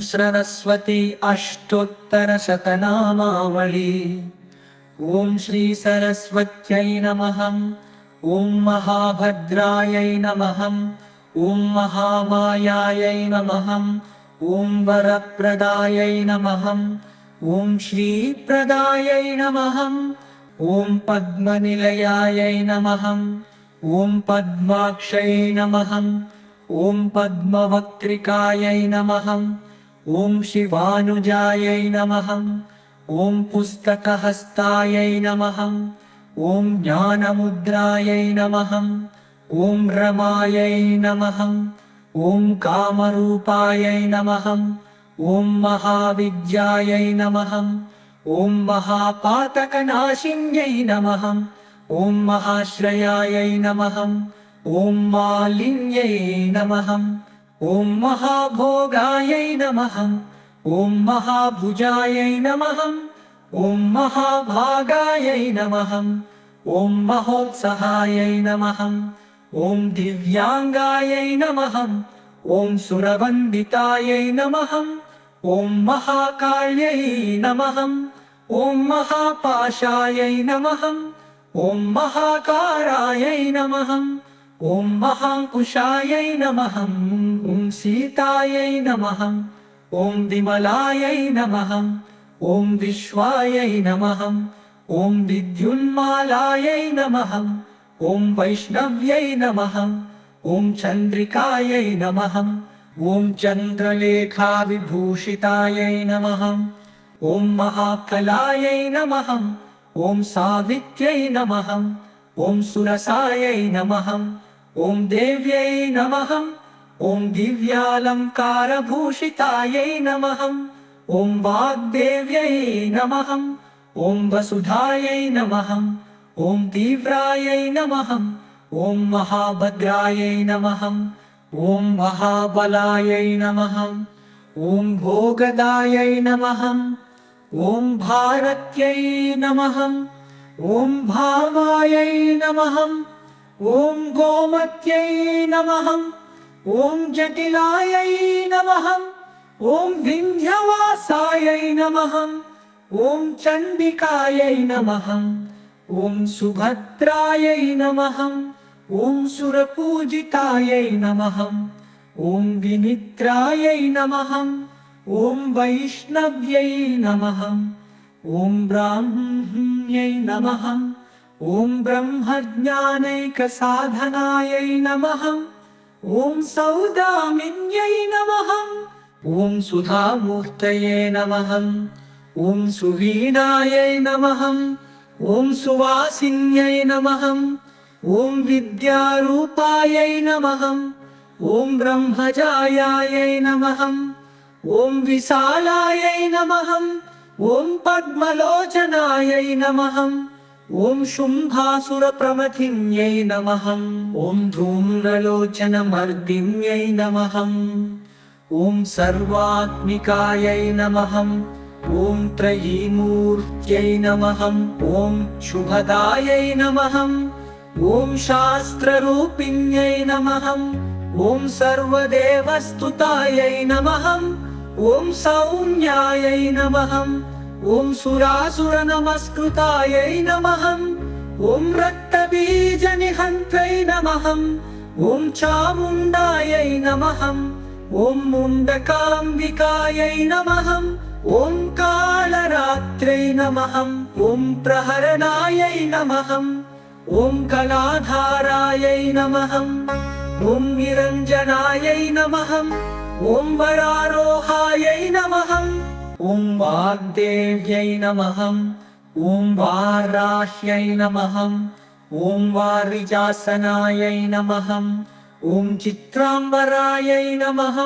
सरस्वती अष्टोत्तरशतनामावळी ॐ श्रीसरस्वत्यै नमः। ॐ महाभद्रायै नमः। ॐ महामायायै नमः। ॐ वरप्रदायै नमः। ॐ श्रीप्रदायै नमः। ॐ पद्मनिलयायै नमः। ॐ पद्माक्षै नमः। ॐ पद्मवक्त्रिकायै नमः ॐ शिवानुजायै नमः। ॐ पुस्तकहस्तायै नमः। ॐ ज्ञानमुद्रायै नमः। ॐ रमायै नमः। ॐ कामरूपायै नमः। ॐ महाविद्यायै नमः। ॐ महापातकनाशिन्यै नमः। ॐ महाश्रयायै नमः। ॐ मालिन्यै नमः ॐ महाभोगायै नमः। ॐ महाभुजायै नमः। ॐ महाभागायै नमः। ॐ महोत्सहायै नमः। ॐ दिव्याङ्गायै नमः। ॐ सुरवन्दितायै नमः। ॐ महाकाल्यै नमः। ॐ महापाशायै नमः। ॐ महाकारायै नमः ॐ महाङ्कुशायै नमः ॐ सीतायै नमः ॐ विमलायै नमः ॐ विश्वायै नमः ॐ विद्युन्मालायै नमः ॐ वैष्णव्यै नमः ॐ चन्द्रिकायै नमः ॐ चन्द्रलेखाविभूषितायै नमः ॐ महाकलायै नमः ॐ सावित्र्यै नमः ॐ सुरसायै नमः ॐ देव्यै नमः। ॐ दिव्यालङ्कारभूषितायै नमः। ॐ वाग्देव्यै नमः। ॐ वसुधायै नमः। ॐ तीव्रायै नमः। ॐ महाभद्रायै नमः। ॐ महाबलायै नमः। ॐ भोगदायै नमः। ॐ भारत्यै नमः। ॐ भामायै नमः ॐ गोमत्यै नमः। ॐ जटिलायै नमः। ॐ विन्ध्यवासायै नमः। ॐ चण्डिकायै नमः। ॐ सुभद्रायै नमः। ॐ सुरपूजितायै नमः। ॐ विनिद्रायै नमः। ॐ वैष्णव्यै नमः। ॐ ब्राह्म्यै नमः ॐ ब्रह्मज्ञानैकसाधनायै नमः ॐ सौदामिन्यै नमः ॐ सुधामूर्तये नमः ॐ सुवीणायै नमः ॐ सुवासिन्यै नमः ॐ विद्यारूपायै नमः ॐ ब्रह्मजायायै नमः ॐ विशालायै नमः ॐ पद्मलोचनायै नमः ॐ शुम्भासुरप्रमथिन्यै नमः ॐ धूम्रलोचनमर्दिन्यै नमः ॐ सर्वात्मिकायै नमः ॐ त्रयीमूर्त्यै नमः ॐ शुभदायै नमः ॐ शास्त्ररूपिण्यै नमः ॐ सर्वदेवस्तुतायै नमः ॐ सौम्यायै नमः ॐ सुरासुरनमस्कृतायै नमः ॐ रक्तबीजनिहन्त्रै नमः ॐ चामुण्डायै नमः ॐ मुण्डकाम्बिकायै नमः ॐ कालरात्रै नमः ॐ प्रहरणायै नमः ॐ कलाधारायै नमः ॐ निरञ्जनायै नमः ॐ वरारोहायै नमः ॐ वाग्देव्यै नमः। ॐ वाराह्यै नमः। ॐ वारिजासनायै नमः। ॐ चित्राम्बरायै नमः।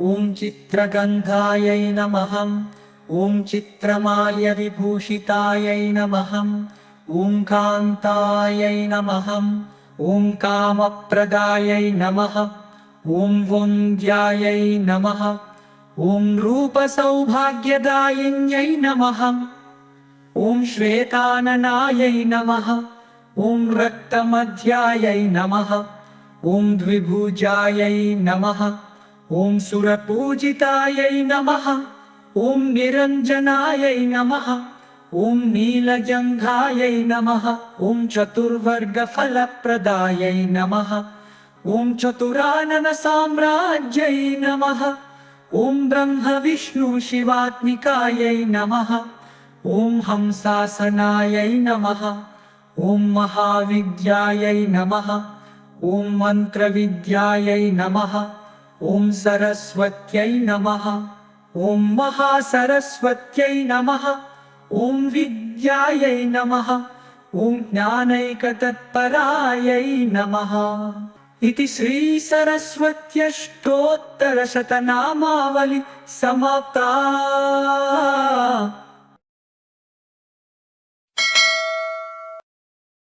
ॐ चित्रगन्धायै नमः। ॐ चित्रमाल्यविभूषितायै नमः। ॐ कान्तायै नमः। ॐ कामप्रदायै नमः। ॐ वन्द्यायै नमः ॐ रूपसौभाग्यदायिन्यै नमः। ॐ श्वेताननायै नमः। ॐ रक्तमध्यायै नमः। ॐ द्विभुजायै नमः। ॐ सुरपूजितायै नमः। ॐ निरञ्जनायै नमः। ॐ नीलजङ्घायै नमः। ॐ चतुर्वर्गफलप्रदायै नमः। ॐ चतुराननसाम्राज्यै नमः ॐ ब्रह्मविष्णु शिवात्मिकायै नमः। ॐ हंसासनायै नमः। ॐ महाविद्यायै नमः। ॐ मन्त्रविद्यायै नमः। ॐ सरस्वत्यै नमः। ॐ महासरस्वत्यै नमः। ॐ विद्यायै नमः। ॐ ज्ञानैकतत्परायै नमः इति श्रीसरस्वत्यष्टोत्तरशतनामावली समाप्ता